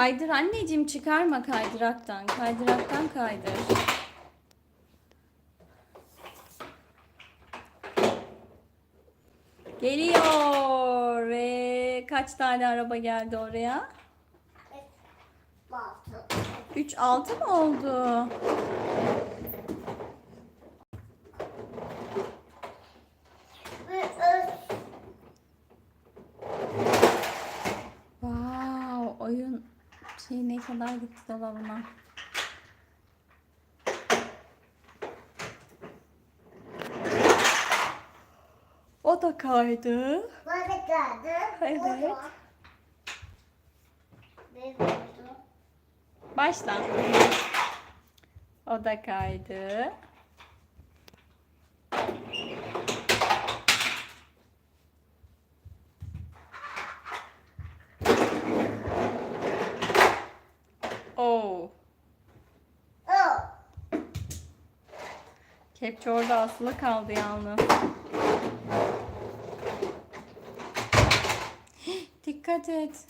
Kaydır anneciğim çıkarma kaydıraktan. Kaydıraktan kaydır. Geliyor ve kaç tane araba geldi oraya? Altı. 3 6 mı oldu? Kadar gitti dolabına. O da kaydı. Evet. O da. Ne oldu? Başla. O da kaydı. Oo. O. Kepçe orada asılı kaldı yalnız. Dikkat et.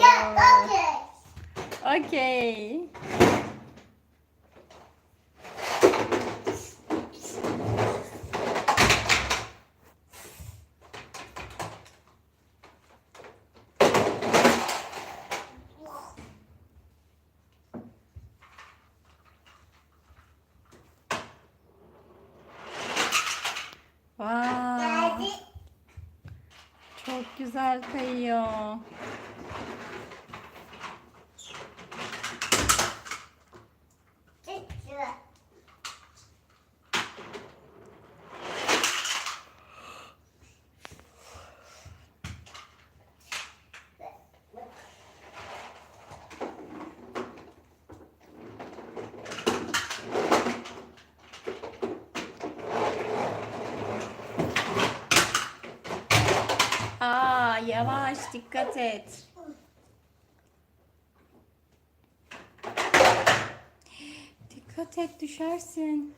Ya Oo. Çok güzel kayıyor. Çıktı. Aa, yavaş dikkat et. Dikkat et düşersin.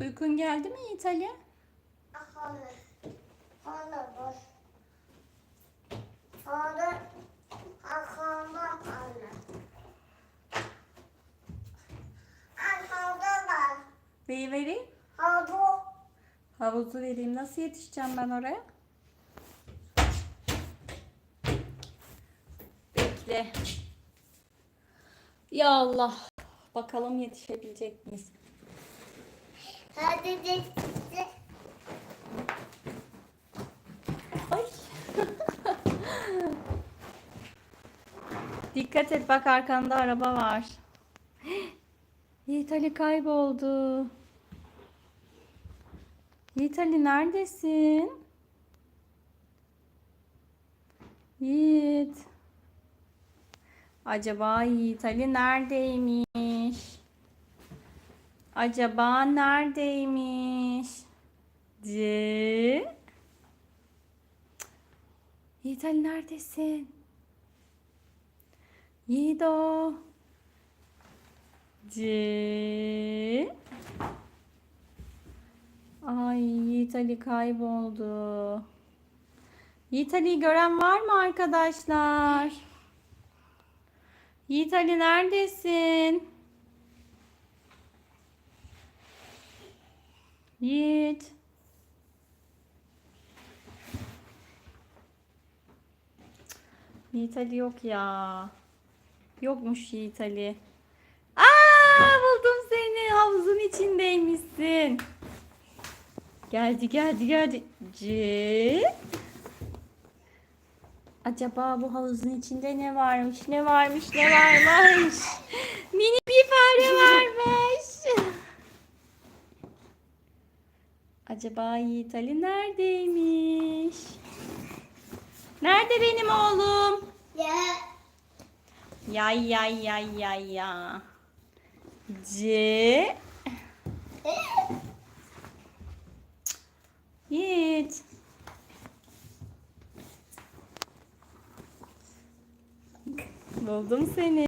Uykun geldi mi İtalya? Ahana. Ahana boş. Ahana. Ahana ahana. Ahana var. Havuzu vereyim. Nasıl yetişeceğim ben oraya? Bekle. Ya Allah. Bakalım yetişebilecek miyiz? Hadi de- Ay. Dikkat et bak arkanda araba var. Yiğit Ali kayboldu. Yiğit Ali neredesin? Yiğit. Acaba Yiğit Ali neredeymiş? Acaba neredeymiş? C. Yiğit Ali neredesin? Yiğido. C. Ay Yiğit Ali kayboldu. Yiğit Ali'yi gören var mı arkadaşlar? Yiğit Ali neredesin? Yiğit. Yiğit Ali yok ya. Yokmuş Yiğit Ali. Aa buldum seni. Havuzun içindeymişsin. Geldi geldi geldi. C. Acaba bu havuzun içinde ne varmış? Ne varmış? Ne varmış? Mini bir fare varmış. Acaba Yiğit Ali neredeymiş? Nerede benim oğlum? Ya. Yay yay yay yay ya. C. Yiğit. Buldum seni.